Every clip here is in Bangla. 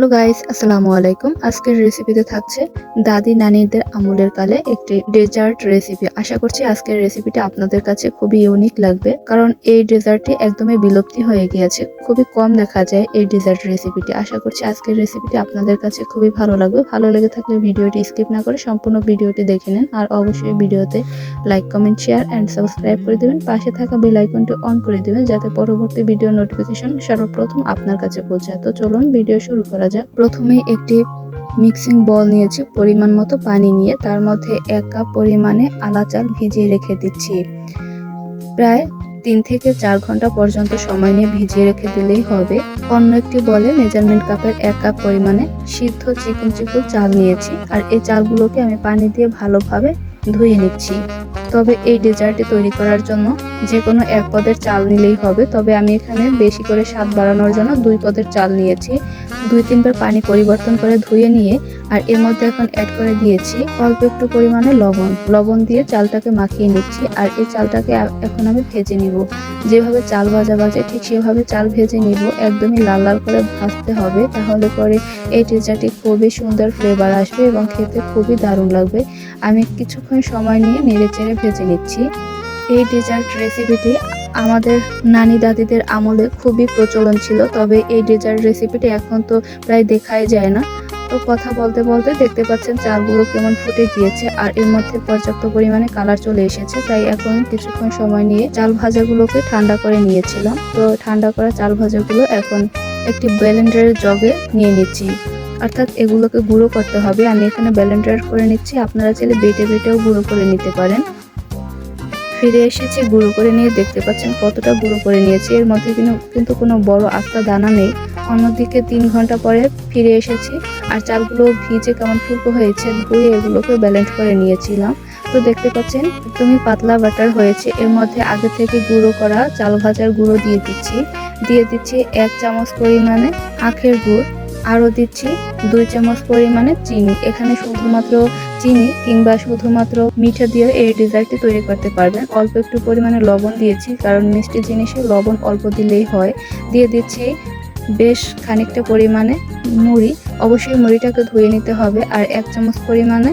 হ্যালো গাইস আসসালামু আলাইকুম আজকের রেসিপিতে থাকছে দাদি নানিদের আমলের কালে একটি ডেজার্ট রেসিপি আশা করছি আজকের রেসিপিটা আপনাদের কাছে খুবই ইউনিক লাগবে, কারণ এই ডেজার্টটি একদমই বিলুপ্তি হয়ে গিয়েছে। খুবই কম দেখা যায় এই ডেজার্ট রেসিপিটি আশা করছি আজকের রেসিপিটি আপনাদের কাছে খুবই ভালো লাগবে। ভালো লেগে থাকলে ভিডিওটি স্কিপ না করে সম্পূর্ণ ভিডিওটি দেখে নিন। আর অবশ্যই ভিডিওতে like comment share and subscribe করে দেবেন। পাশে থাকা বেল আইকনটি অন করে দেবেন, যাতে পরবর্তী ভিডিও নোটিফিকেশন সর্বপ্রথম আপনার কাছে পৌঁছায়। তো চলুন ভিডিও শুরু করা যাক প্রথমে একটি মিক্সিং বল নিয়েছি পরিমাণ মতো পানি নিয়ে। তার মধ্যে এক কাপ পরিমাণে আলা চাল ভিজিয়ে রেখে দিচ্ছি। প্রায় তিন থেকে চার ঘণ্টা পর্যন্ত সময় নিয়ে ভিজিয়ে রেখে দিলেই হবে। অন্য একটি বলে মেজারমেন্ট কাপের এক কাপ পরিমাণে সিদ্ধ চিকন চিকন চাল নিয়েছি। আর এই চালগুলোকে আমি পানি দিয়ে ভালোভাবে ধুয়ে নিচ্ছি। তবে এই ডেজার্টটি তৈরি করার জন্য যে কোনো এক পদের চাল নিলেই হবে। তবে আমি এখানে বেশি করে স্বাদ বাড়ানোর জন্য দুই পদের চাল নিয়েছি। দুই তিনবার পানি পরিবর্তন করে ধুয়ে নিয়ে আর এর মধ্যে এখন অ্যাড করে দিয়েছি অল্প একটু পরিমাণে লবণ। লবণ দিয়ে চালটাকে মাখিয়ে নিচ্ছি আর এই চালটাকে এখন আমি ভেজে নিব। যেভাবে চাল ভাজা ভাজে ঠিক সেভাবে চাল ভেজে নিব। একদমই লাল লাল করে ভাজতে হবে তাহলে পরে এই ডেজার্টটি খুবই সুন্দর ফ্লেভার আসবে এবং খেতে খুবই দারুণ লাগবে। আমি কিছুক্ষণ সময় নিয়ে নেড়ে চেড়ে ভেজে নিচ্ছি। এই ডেজার্ট রেসিপিটি আমাদের নানি দাদিদের আমলে খুবই প্রচলন ছিল, তবে এই ডেজার্ট রেসিপিটি এখন তো প্রায় দেখাই যায় না। তো কথা বলতে বলতে দেখতে পাচ্ছেন চালগুলো কেমন ফুটে গিয়েছে আর এর মধ্যে পর্যাপ্ত পরিমাণে কালার চলে এসেছে, তাই এখন কিছুক্ষণ সময় নিয়ে চাল ভাজাগুলোকে ঠান্ডা করে নিয়েছিলাম। তো ঠান্ডা করা চাল ভাজাগুলো এখন একটি ব্লেন্ডারের জগে নিয়ে নিচ্ছি। অর্থাৎ এগুলোকে গুঁড়ো করতে হবে। আমি এখানে ব্লেন্ডার করে নিচ্ছি। আপনারা চাইলে বেটে বেটেও গুঁড়ো করে নিতে পারেন। ফিরে এসেছি, গুঁড়ো করে নিয়ে দেখতে পাচ্ছেন কতটা গুঁড়ো করে নিয়েছি। এর মধ্যে কিন্তু কোনো বড় আস্তা দানা নেই। অন্যদিকে তিন ঘণ্টা পরে ফিরে এসেছি আর চালগুলো ভিজে কেমন ফুলকো হয়েছে ধুয়ে এগুলোকে ব্যালেন্স করে নিয়েছিলাম। তো দেখতে পাচ্ছেন, একদমই পাতলা বাটার হয়েছে। এর মধ্যে আগে থেকে গুঁড়ো করা চাল ভাজার গুঁড়ো দিয়ে দিচ্ছি। দিয়ে দিচ্ছি এক চামচ পরিমাণে আখের গুড়। আরও দিচ্ছি দুই চামচ পরিমাণে চিনি। এখানে শুধুমাত্র চিনি কিংবা শুধুমাত্র মিঠা দিয়ে এই ডেজার্টটি তৈরি করতে পারবেন। অল্প একটু পরিমাণে লবণ দিয়েছি, কারণ মিষ্টি জিনিসে লবণ অল্প দিলেই হয়। দিয়ে দিচ্ছি বেশ খানিকটা পরিমাণে মুড়ি। অবশ্যই মুড়িটাকে ধুয়ে নিতে হবে আর এক চামচ পরিমাণে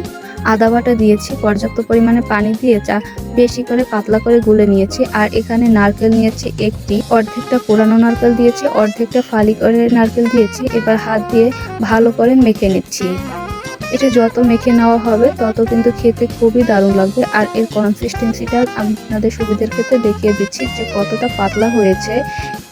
আদা বাটা দিয়েছি। পর্যাপ্ত পরিমাণে পানি দিয়ে চা বেশি করে পাতলা করে গুলে নিয়েছি। আর এখানে নারকেল নিয়েছি একটি, অর্ধেকটা পোড়ানো নারকেল দিয়েছি, অর্ধেকটা ফালি করে নারকেল দিয়েছি। এবার হাত দিয়ে ভালো করে মেখে নিচ্ছি। এটা যত মেখে নেওয়া হবে, তত কিন্তু খেতে খুবই দারুণ লাগবে। আর এর কনসিস্টেন্সিটা আমি আপনাদের সুবিধার ক্ষেত্রে দেখিয়ে দিচ্ছি যে কতটা পাতলা হয়েছে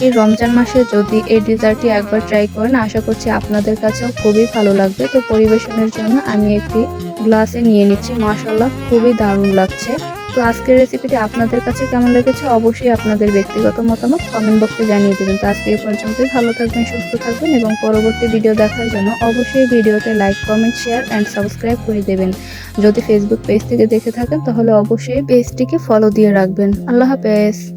এই রমজান মাসে যদি এই ডেজার্টটি একবার ট্রাই করেন, আশা করছি আপনাদের কাছেও খুবই ভালো লাগবে। তো পরিবেশনের জন্য আমি একটি গ্লাসে নিয়ে নিচ্ছি। মাসাল্লাহ খুবই দারুণ লাগছে। তো আজকের রেসিপিটি আপনাদের কাছে কেমন লেগেছে? অবশ্যই আপনাদের ব্যক্তিগত মতামত কমেন্ট বক্সে জানিয়ে দেবেন। তো আজকে এই পর্যন্তই। ভালো থাকবেন, সুস্থ থাকবেন এবং পরবর্তী ভিডিও দেখার জন্য অবশ্যই ভিডিওতে like comment share and subscribe করে দেবেন। যদি ফেসবুক পেজ থেকে দেখে থাকেন, তাহলে অবশ্যই পেজটিকে ফলো দিয়ে রাখবেন। আল্লাহ হাফেজ।